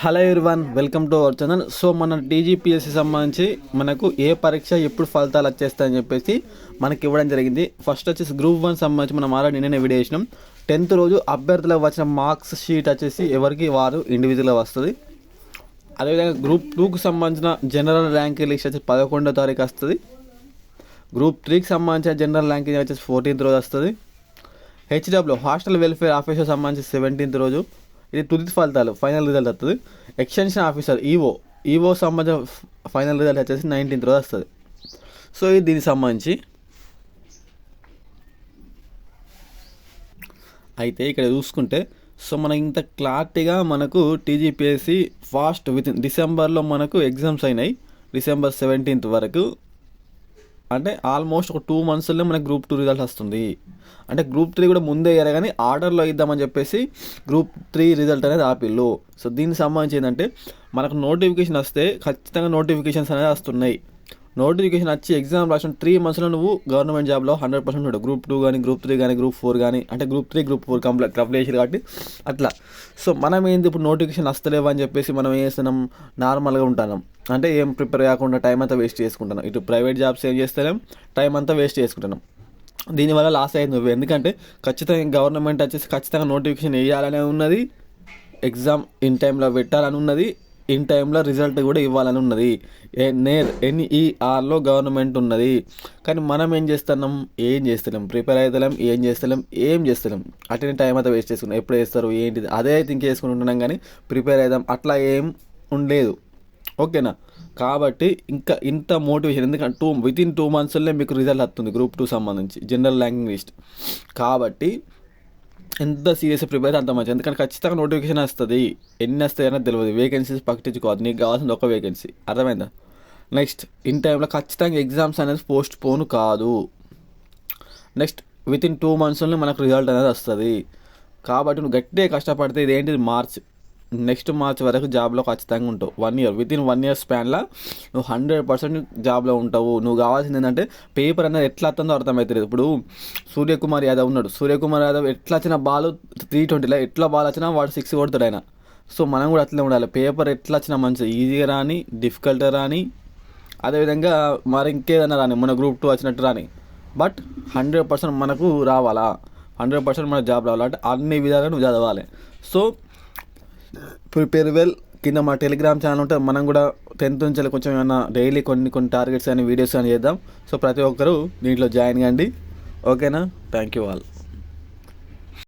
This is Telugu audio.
Hello one welcome to our channel. So మన డీజీపీఎస్సీ సంబంధించి మనకు ఏ పరీక్ష ఎప్పుడు ఫలితాలు వచ్చేస్తాయని చెప్పేసి మనకి ఇవ్వడం జరిగింది. ఫస్ట్ వచ్చేసి గ్రూప్ వన్ సంబంధించి మనం ఆల్రెడీ నిన్ననే వీడియో చేసినాం. టెన్త్ రోజు అభ్యర్థులకు వచ్చిన మార్క్స్ షీట్ వచ్చేసి ఎవరికి? వారు ఇండివిజువల్గా వస్తుంది. అదేవిధంగా గ్రూప్ టూకి సంబంధించిన జనరల్ ర్యాంక్ లిస్ట్ వచ్చి పదకొండో తారీఖు వస్తుంది. గ్రూప్ త్రీకి సంబంధించిన జనరల్ ర్యాంకింగ్ వచ్చేసి ఫోర్టీన్త్ రోజు వస్తుంది. హెచ్డబ్ల్యూ హాస్టల్ వెల్ఫేర్ ఆఫీసర్ సంబంధించి సెవెంటీన్త్ రోజు. ఇది తుది ఫలితాలు ఫైనల్ రిజల్ట్ వస్తుంది ఎక్స్టెన్షన్ ఆఫీసర్ ఈవో ఈవో సంబంధించిన ఫైనల్ రిజల్ట్ వచ్చేసి నైన్టీన్త్ రోజు వస్తుంది. సో ఇది దీనికి సంబంధించి. అయితే ఇక్కడ చూసుకుంటే సో మనకి ఇంత క్లారిటీగా మనకు టీజీపీఎస్సి ఫాస్ట్ విత్ ఇన్ డిసెంబర్లో మనకు ఎగ్జామ్స్ అయినాయి. డిసెంబర్ సెవెంటీన్త్ వరకు అంటే ఆల్మోస్ట్ ఒక టూ మంత్స్లో మనకి గ్రూప్ టూ రిజల్ట్ వస్తుంది. అంటే గ్రూప్ త్రీ కూడా ముందే అయ్యారు కానీ ఆర్డర్లో ఇద్దామని చెప్పేసి గ్రూప్ త్రీ రిజల్ట్ అనేది ఆపిల్లు. సో దీనికి సంబంధించి ఏంటంటే మనకు నోటిఫికేషన్ వస్తే ఖచ్చితంగా నోటిఫికేషన్స్ అనేది వస్తున్నాయి. నోటిఫికేషన్ వచ్చి ఎగ్జామ్ రాసిన త్రీ మంత్స్లో నువ్వు గవర్నమెంట్ జాబ్లో హండ్రెడ్ పర్సెంట్ ఉంటావు. గ్రూప్ టూ కానీ గ్రూప్ త్రీ కానీ గ్రూప్ ఫోర్ కానీ అంటే group three group four complete complete చేసారు కాబట్టి అట్లా. సో మనం ఏంది ఇప్పుడు నోటిఫికేషన్ వస్తలేవు అని చెప్పేసి మనం ఏం చేస్తున్నాం? నార్మల్గా ఉంటున్నాం. అంటే ఏం ప్రిపేర్ కాకుండా టైం అంతా వేస్ట్ చేసుకుంటున్నాం ఇటు ప్రైవేట్ జాబ్స్ ఏం చేస్తలేం టైం అంతా వేస్ట్ చేసుకుంటున్నాం. దీనివల్ల లాస్ అయింది నువ్వు. ఎందుకంటే ఖచ్చితంగా గవర్నమెంట్ వచ్చేసి ఖచ్చితంగా నోటిఫికేషన్ వేయాలనే ఉన్నది ఎగ్జామ్ ఇన్ టైంలో పెట్టాలని ఉన్నది ఇన్ టైంలో రిజల్ట్ కూడా ఇవ్వాలని ఉన్నది. నేర్ ఎన్ఈఆర్లో గవర్నమెంట్ ఉన్నది. కానీ మనం ఏం చేస్తున్నాం? ఏం చేస్తలేం. ప్రిపేర్ అవుతలేం ఏం చేస్తలేం ఏం చేస్తలేం. అటెండ్ టైం అయితే వేస్ట్ చేసుకున్నాం. ఎప్పుడు వేస్తారు ఏంటిది? అదే థింక్ చేసుకుని ఉంటున్నాం కానీ ప్రిపేర్ అవుదాం అట్లా ఏం ఉండలేదు. ఓకేనా? కాబట్టి ఇంకా ఇంత మోటివేషన్ ఎందుకంటే టూ విత్ ఇన్ టూ మంత్స్లో మీకు రిజల్ట్ వస్తుంది గ్రూప్ టూ సంబంధించి జనరల్ ర్యాంకింగ్ లిస్ట్ కాబట్టి ఎంత సీరియస్ ప్రిపేర్ అంత మంచి ఎందుకంటే ఖచ్చితంగా నోటిఫికేషన్ వస్తుంది. ఎన్ని వస్తాయో తెలియదు వేకెన్సీస్ పట్టించుకోవద్దు. నీకు కావాల్సింది ఒక వేకెన్సీ అర్థమైందా? నెక్స్ట్ ఇన్ టైంలో ఖచ్చితంగా ఎగ్జామ్స్ అనేది పోస్ట్ పోన్ కాదు. నెక్స్ట్ విత్ ఇన్ టూ మంత్స్లోనే మనకు రిజల్ట్ అనేది వస్తుంది. కాబట్టి నువ్వు గట్టిగా కష్టపడితే ఇది ఏంటిది మార్చ్ నెక్స్ట్ మార్చ్ వరకు జాబ్లో ఖచ్చితంగా ఉంటావు. One year with in one year స్పాన్లో నువ్వు హండ్రెడ్ పర్సెంట్ జాబ్లో ఉంటావు. నువ్వు కావాల్సింది ఏంటంటే పేపర్ అనేది ఎట్లా వస్తుందో అర్థమవుతుంది ఇప్పుడు సూర్యకుమార్ యాదవ్ ఉన్నాడు. సూర్యకుమార్ యాదవ్ ఎట్లా వచ్చిన బాల్ త్రీ ట్వంటీలో ఎట్లా బాల్ వచ్చినా వాడు సిక్స్ కొడతాడు ఆయన. సో మనం కూడా అట్లే ఉండాలి. పేపర్ ఎట్లా వచ్చినా మంచిది ఈజీగా రాని డిఫికల్ట్ రాని అదేవిధంగా మరి ఇంకేదైనా రాని మన గ్రూప్ టూ వచ్చినట్టు రాని. బట్ హండ్రెడ్ పర్సెంట్ మనకు రావాలా? హండ్రెడ్ పర్సెంట్ మన జాబ్ రావాలంటే అన్ని విధాలుగా నువ్వు చదవాలి. So prepare well. కింద మా టెలిగ్రామ్ ఛానల్ ఉంటే మనం కూడా టెన్త్ నుంచి కొంచెం ఏమైనా డైలీ కొన్ని కొన్ని టార్గెట్స్ అని వీడియోస్ అని చేద్దాం. సో ప్రతి ఒక్కరూ దీంట్లో జాయిన్ కండి. ఓకేనా? Thank you all.